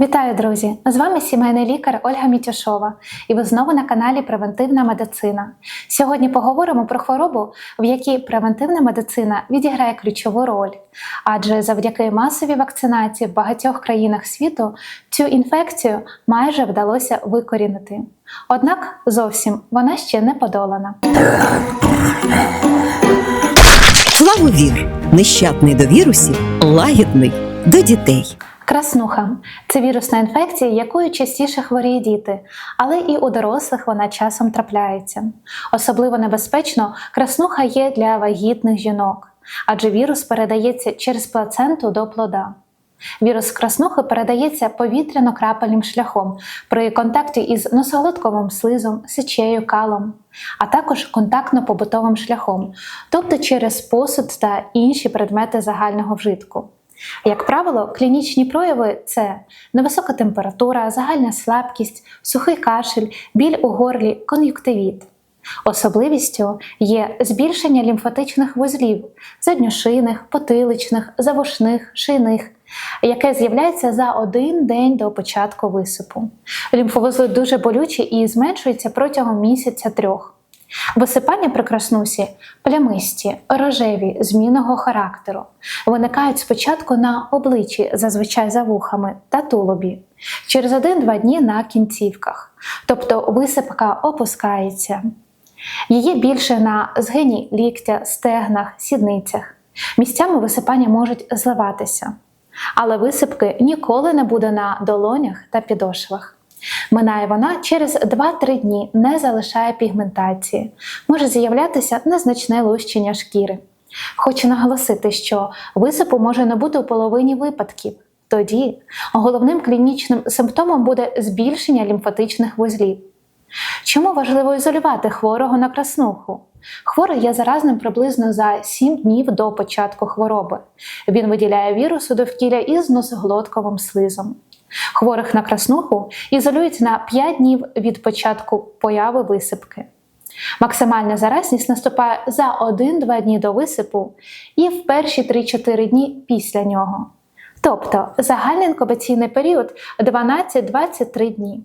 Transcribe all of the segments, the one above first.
Вітаю, друзі! З вами сімейний лікар Ольга Мітюшова, і ви знову на каналі Превентивна медицина. Сьогодні поговоримо про хворобу, в якій превентивна медицина відіграє ключову роль, адже завдяки масовій вакцинації в багатьох країнах світу цю інфекцію майже вдалося викорінити. Однак зовсім вона ще не подолана. Флавовір нещадний до вірусів, лагідний до дітей. Краснуха це вірусна інфекція, якою частіше хворіє діти, але і у дорослих вона часом трапляється. Особливо небезпечно краснуха є для вагітних жінок, адже вірус передається через плаценту до плода. Вірус краснухи передається повітряно-крапельним шляхом при контакті із носоглотковим слизом, сечею, калом, а також контактно-побутовим шляхом, тобто через посуд та інші предмети загального вжитку. Як правило, клінічні прояви це невисока температура, загальна слабкість, сухий кашель, біль у горлі, кон'юктивіт. Особливістю є збільшення лімфатичних вузлів задньошийних, потиличних, завушних, шийних, яке з'являється за один день до початку висипу. Лімфовузли дуже болючі і зменшуються протягом місяця трьох. Висипання при краснусі плямисті, рожеві, змінного характеру, виникають спочатку на обличчі, зазвичай за вухами та тулубі, через 1-2 дні на кінцівках, тобто висипка опускається. Її більше на згині ліктя, стегнах, сідницях. Місцями висипання можуть зливатися, але висипки ніколи не буде на долонях та підошвах. Минає вона через 2-3 дні, не залишає пігментації, може з'являтися незначне лущення шкіри. Хочу наголосити, що висипу може не бути у половині випадків. Тоді головним клінічним симптомом буде збільшення лімфатичних вузлів. Чому важливо ізолювати хворого на краснуху? Хворий є заразним приблизно за 7 днів до початку хвороби. Він виділяє вірус у довкілля із носоглотковим слизом. Хворих на краснуху ізолюють на 5 днів від початку появи висипки. Максимальна заразність наступає за 1-2 дні до висипу і в перші 3-4 дні після нього. Тобто загальний інкубаційний період 12-23 дні.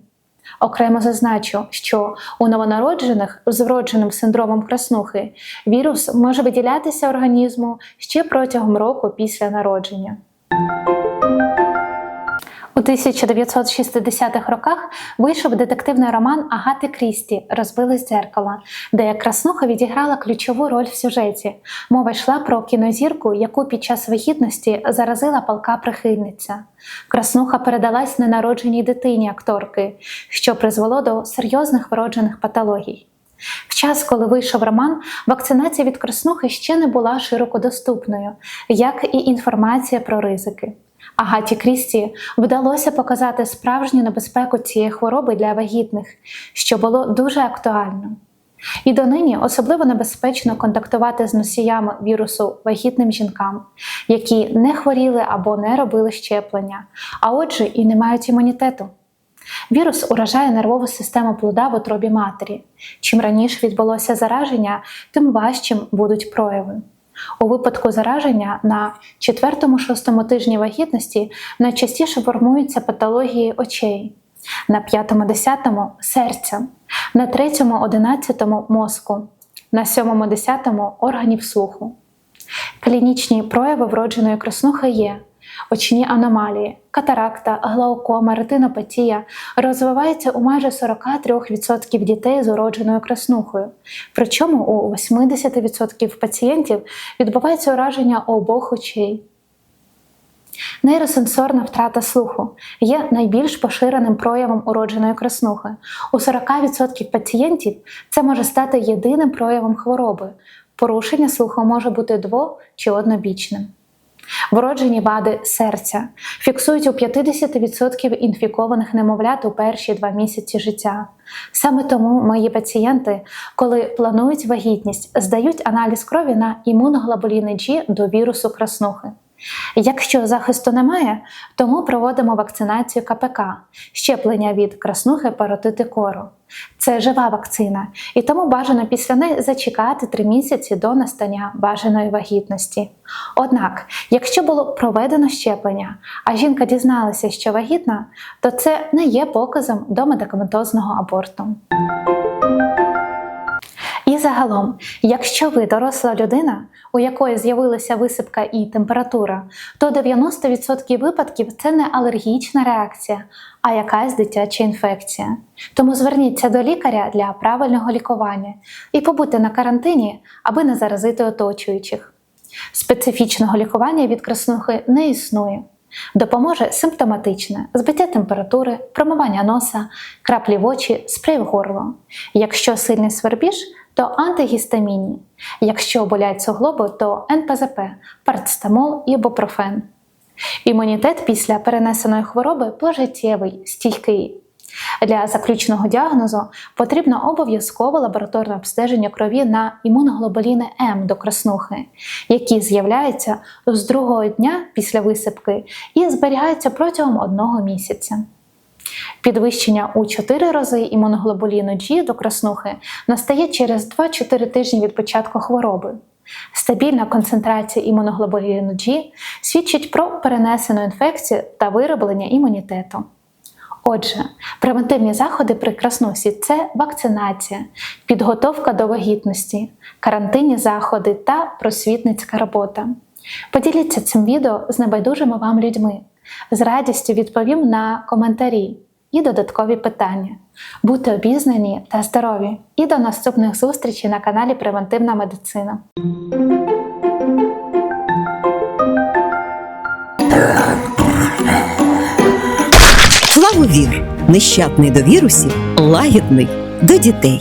Окремо зазначу, що у новонароджених з вродженим синдромом краснухи вірус може виділятися організму ще протягом року після народження. У 1960-х роках вийшов детективний роман Агати Крісті Розбили дзеркала, де краснуха відіграла ключову роль в сюжеті. Мова йшла про кінозірку, яку під час вагітності заразила палка прихильниця. Краснуха передалась ненародженій дитині акторки, що призвело до серйозних вроджених патологій. В час, коли вийшов роман, вакцинація від краснухи ще не була широко доступною, як і інформація про ризики. Агаті Крісті вдалося показати справжню небезпеку цієї хвороби для вагітних, що було дуже актуально. І донині особливо небезпечно контактувати з носіями вірусу вагітним жінкам, які не хворіли або не робили щеплення, а отже, і не мають імунітету. Вірус уражає нервову систему плода в утробі матері. Чим раніше відбулося зараження, тим важчим будуть прояви. У випадку зараження на 4-6 тижні вагітності найчастіше формуються патології очей, на 5-10 серця, на 3-11 мозку, на 7-10 органів слуху. Клінічні прояви вродженої краснухи є очні аномалії, катаракта, глаукома, ретинопатія розвиваються у майже 43% дітей з уродженою краснухою. Причому у 80% пацієнтів відбувається ураження обох очей. Нейросенсорна втрата слуху є найбільш поширеним проявом уродженої краснухи. У 40% пацієнтів це може стати єдиним проявом хвороби. Порушення слуху може бути дво- чи однобічним. Вроджені вади серця фіксують у 50% інфікованих немовлят у перші два місяці життя. Саме тому мої пацієнти, коли планують вагітність, здають аналіз крові на імуноглобуліни G до вірусу краснухи. Якщо захисту немає, то ми проводимо вакцинацію КПК, щеплення від краснухи паротити кору. Це жива вакцина, і тому бажано після неї зачекати 3 місяці до настання бажаної вагітності. Однак, якщо було проведено щеплення, а жінка дізналася, що вагітна, то це не є показом до медикаментозного аборту. Загалом, якщо ви доросла людина, у якої з'явилася висипка і температура, то 90% випадків це не алергічна реакція, а якась дитяча інфекція. Тому зверніться до лікаря для правильного лікування і побудьте на карантині, аби не заразити оточуючих. Специфічного лікування від краснухи не існує. Допоможе симптоматичне збиття температури, промивання носа, краплі в очі, спрей в горло. Якщо сильний свербіж, то антигістамінні. Якщо болять суглоби, то НПЗП, парацетамол і ібупрофен. Імунітет після перенесеної хвороби пожиттєвий, стійкий. Для заключного діагнозу потрібно обов'язкове лабораторне обстеження крові на імуноглобуліни М до краснухи, які з'являються з другого дня після висипки і зберігаються протягом одного місяця. Підвищення у 4 рази імуноглобуліну G до краснухи настає через 2-4 тижні від початку хвороби. Стабільна концентрація імуноглобуліну G свідчить про перенесену інфекцію та вироблення імунітету. Отже, превентивні заходи при краснусі це вакцинація, підготовка до вагітності, карантинні заходи та просвітницька робота. Поділіться цим відео з небайдужими вам людьми. З радістю відповім на коментарі і додаткові питання. Будьте обізнані та здорові! І до наступних зустрічей на каналі Превентивна медицина. Флавовір нещадний до вірусів, лагідний до дітей.